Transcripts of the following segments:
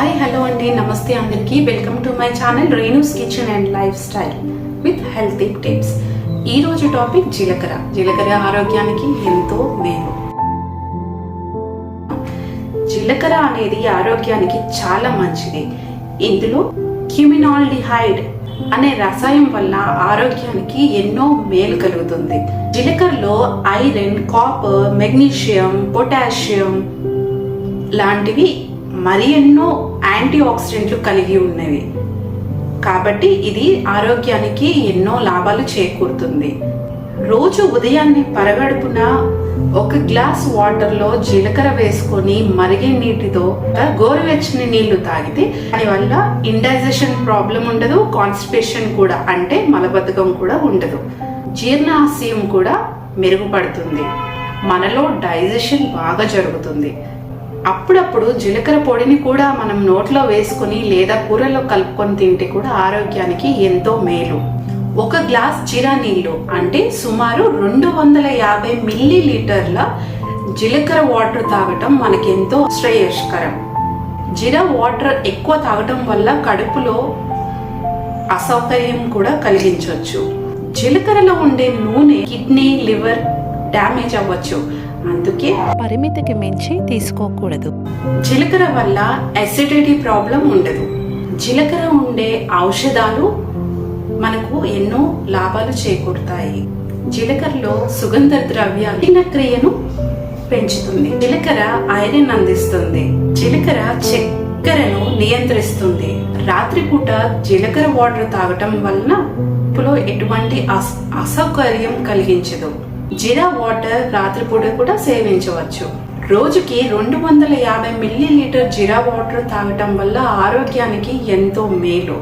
Hi hello అండి నమస్తే అందరికీ. Welcome to my channel Renu's kitchen and lifestyle with healthy tips ఈ రోజు టాపిక్ జీలకర్ర. జీలకర్ర ఆరోగ్యానికి ఎంతో మేలు. జీలకర్ర అనేది ఆరోగ్యానికి చాలా మంచిది. ఇందులో క్యూమినాల్డిహైడ్ అనే రసాయనం వల్ల ఆరోగ్యానికి ఎన్నో మేలు కలుగుతుంది. జీలకర్రలో ఐరన్ కాపర్ మెగ్నీషియం పొటాషియం లాంటివి మరి ఎన్నో యాంటీ ఆక్సిడెంట్లు కలిగి ఉన్నవి. కాబట్టి ఇది ఆరోగ్యానికి ఎన్నో లాభాలు చేకూరుతుంది. రోజు ఉదయాన్నే పరగడుపున ఒక గ్లాస్ వాటర్లో జీలకర్ర వేసుకొని మరిగే నీటితో గోరువెచ్చని నీళ్ళు తాగితే దానివల్ల ఇండైజెషన్ ప్రాబ్లం ఉండదు కాన్స్టిపేషన్ కూడా అంటే మలబద్ధకం కూడా ఉండదు. జీర్ణాశయం కూడా మెరుగుపడుతుంది. మనలో డైజెషన్ బాగా జరుగుతుంది. అప్పుడప్పుడు జీలకర్ర పొడిని కూడా మనం నోట్లో వేసుకుని లేదా కూరలో కలుపుకొని తింటే కూడా ఆరోగ్యానికి ఎంతో మేలు. ఒక గ్లాస్ జీరా నీళ్ళు అంటే సుమారు రెండు వందల యాభై మిల్లీ లీటర్ల జీలకర్ర వాటర్ తాగటం మనకి ఎంతో శ్రేయస్కరం. జీరా వాటర్ ఎక్కువ తాగటం వల్ల కడుపులో అసౌకర్యం కూడా కలిగించవచ్చు జీలకర్రలో ఉండే నూనె కిడ్నీ లివర్ డ్యామేజ్ అవ్వచ్చు. అందుకే పరిమితికి మించి తీసుకోకూడదు. జీలకర్ర వల్ల అసిడిటీ ప్రాబ్లం ఉండదు. జీలకర్ర ఉండే ఔషధాలు మనకు ఎన్నో లాభాలు చేకూరుతాయి. జీలకర్రలో సుగంధ ద్రవ్యాలు జీర్ణక్రియను పెంచుతుంది. జీలకర్ర ఐరన్ అందిస్తుంది. జీలకర్ర చక్కెరను నియంత్రిస్తుంది. రాత్రిపూట జీలకర్ర వాటర్ తాగటం వలన కడుపులో ఎటువంటి అస్- అసౌకర్యం కలిగించదు. జీరా వాటర్ రాత్రిపూట కూడా సేవించవచ్చు. రోజుకి రెండు వందల యాభై మిల్లీ లీటర్ జీరా వాటర్ తాగటం వల్ల ఆరోగ్యానికి ఎంతో మేలు.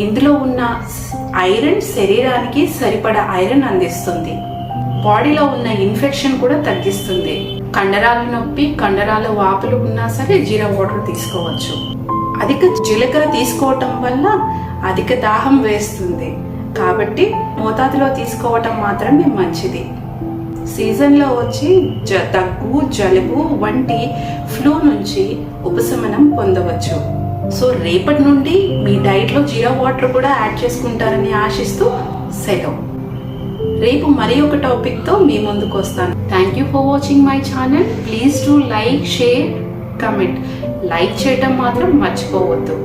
ఇందులో ఉన్న ఐరన్ శరీరానికి సరిపడా ఐరన్ అందిస్తుంది. బాడీలో ఉన్న ఇన్ఫెక్షన్ కూడా తగ్గిస్తుంది. కండరాల నొప్పి కండరాల వాపులు ఉన్నా సరే జీరా వాటర్ తీసుకోవచ్చు. అధిక జీలకర్ర తీసుకోవటం వల్ల అధిక దాహం వేస్తుంది. కాబట్టి మోతాదులో తీసుకోవటం మాత్రమే మంచిది. సీజన్లో వచ్చి జ దగ్గు జలుబు వంటి ఫ్లూ నుంచి ఉపశమనం పొందవచ్చు. సో రేపటి నుండి మీ డైట్లో జీరా వాటర్ కూడా యాడ్ చేసుకుంటారని ఆశిస్తూ సెలవు. రేపు మరి ఒక టాపిక్తో మీ ముందుకు వస్తాను. Thank you for watching my channel please to like share comment like చేయటం మాత్రం మర్చిపోవద్దు.